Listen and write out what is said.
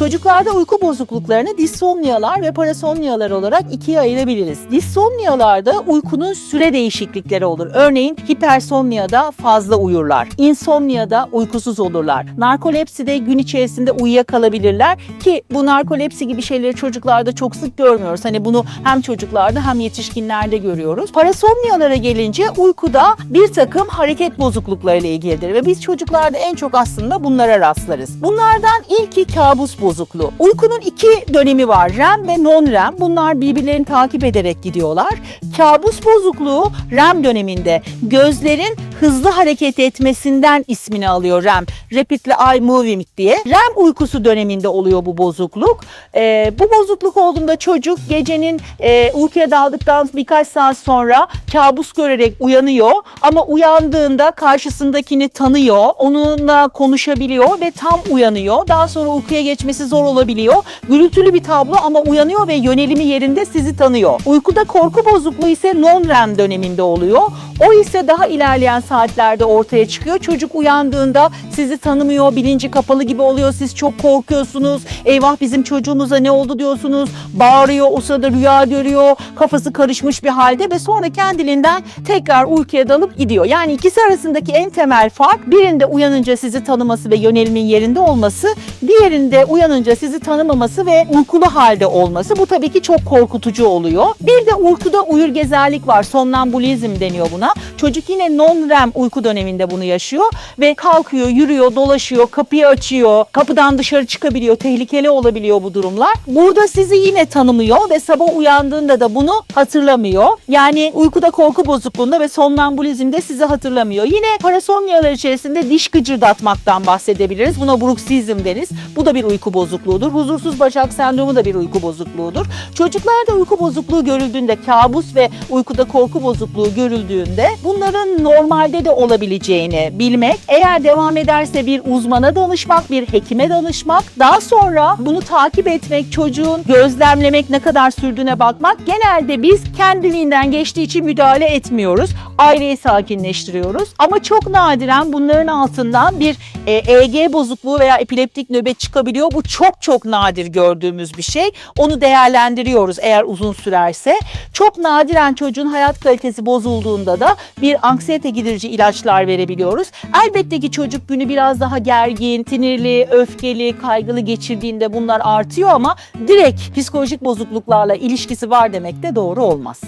Çocuklarda uyku bozukluklarını dissomniyalar ve parasomniyalar olarak ikiye ayırabiliriz. Dissomniyalarda uykunun süre değişiklikleri olur. Örneğin hipersomniyada fazla uyurlar. İnsomniyada uykusuz olurlar. Narkolepside gün içerisinde uyuyakalabilirler ki bu narkolepsi gibi şeyleri çocuklarda çok sık görmüyoruz. Hani bunu hem çocuklarda hem yetişkinlerde görüyoruz. Parasomniyalara gelince uykuda bir takım hareket bozuklukları ile ilgilidir ve biz çocuklarda en çok aslında bunlara rastlarız. Bunlardan ilki kabus bozukluğu. Uykunun iki dönemi var. REM ve non-REM. Bunlar birbirlerini takip ederek gidiyorlar. Kabus bozukluğu REM döneminde gözlerin hızlı hareket etmesinden ismini alıyor REM. Rapidly Eye Moving diye. REM uykusu döneminde oluyor bu bozukluk. Ee, bu bozukluk olduğunda çocuk gecenin e, uykuya daldıktan birkaç saat sonra kabus görerek uyanıyor ama uyandığında karşısındakini tanıyor, onunla konuşabiliyor ve tam uyanıyor. Daha sonra uykuya geçmesi zor olabiliyor. Gürültülü bir tablo ama uyanıyor ve yönelimi yerinde sizi tanıyor. Uykuda korku bozukluğu ise non-REM döneminde oluyor. O ise daha ilerleyen saatlerde ortaya çıkıyor. Çocuk uyandığında sizi tanımıyor, bilinci kapalı gibi oluyor. Siz çok korkuyorsunuz. Eyvah bizim çocuğumuza ne oldu diyorsunuz. Bağırıyor, o sırada rüya görüyor. Kafası karışmış bir halde ve sonra kendiliğinden tekrar uykuya dalıp gidiyor. Yani ikisi arasındaki en temel fark birinde uyanınca sizi tanıması ve yönelimin yerinde olması, diğerinde uyanınca sizi tanımaması ve uykulu halde olması. Bu tabii ki çok korkutucu oluyor. Bir de uykuda uyur gezerlik var. Somnambulizm deniyor buna. Çocuk yine non-REM uyku döneminde bunu yaşıyor ve kalkıyor, yürüyor, dolaşıyor, kapıyı açıyor, kapıdan dışarı çıkabiliyor, tehlikeli olabiliyor bu durumlar. Burada sizi yine tanımıyor ve sabah uyandığında da bunu hatırlamıyor. Yani uykuda korku bozukluğunda ve somnambulizmde sizi hatırlamıyor. Yine parasomniyalar içerisinde diş gıcırdatmaktan bahsedebiliriz. Buna bruksizm deriz. Bu da bir uyku bozukluğudur. Huzursuz bacak sendromu da bir uyku bozukluğudur. Çocuklarda uyku bozukluğu görüldüğünde, kabus ve uykuda korku bozukluğu görüldüğünde bunların normalde de olabileceğini bilmek, eğer devam ederse bir uzmana danışmak, bir hekime danışmak, daha sonra bunu takip etmek, çocuğun gözlemlemek ne kadar sürdüğüne bakmak. Genelde biz kendiliğinden geçtiği için müdahale etmiyoruz. Aileyi sakinleştiriyoruz. Ama çok nadiren bunların altından bir EEG bozukluğu veya epileptik nöbet çıkabiliyor. Bu çok çok nadir gördüğümüz bir şey. Onu değerlendiriyoruz eğer uzun sürerse. Çok nadiren çocuğun hayat kalitesi bozulduğunda da bir anksiyete giderici ilaçlar verebiliyoruz. Elbette ki çocuk günü biraz daha gergin, sinirli, öfkeli, kaygılı geçirdiğinde bunlar artıyor ama direkt psikolojik bozukluklarla ilişkisi var demek de doğru olmaz.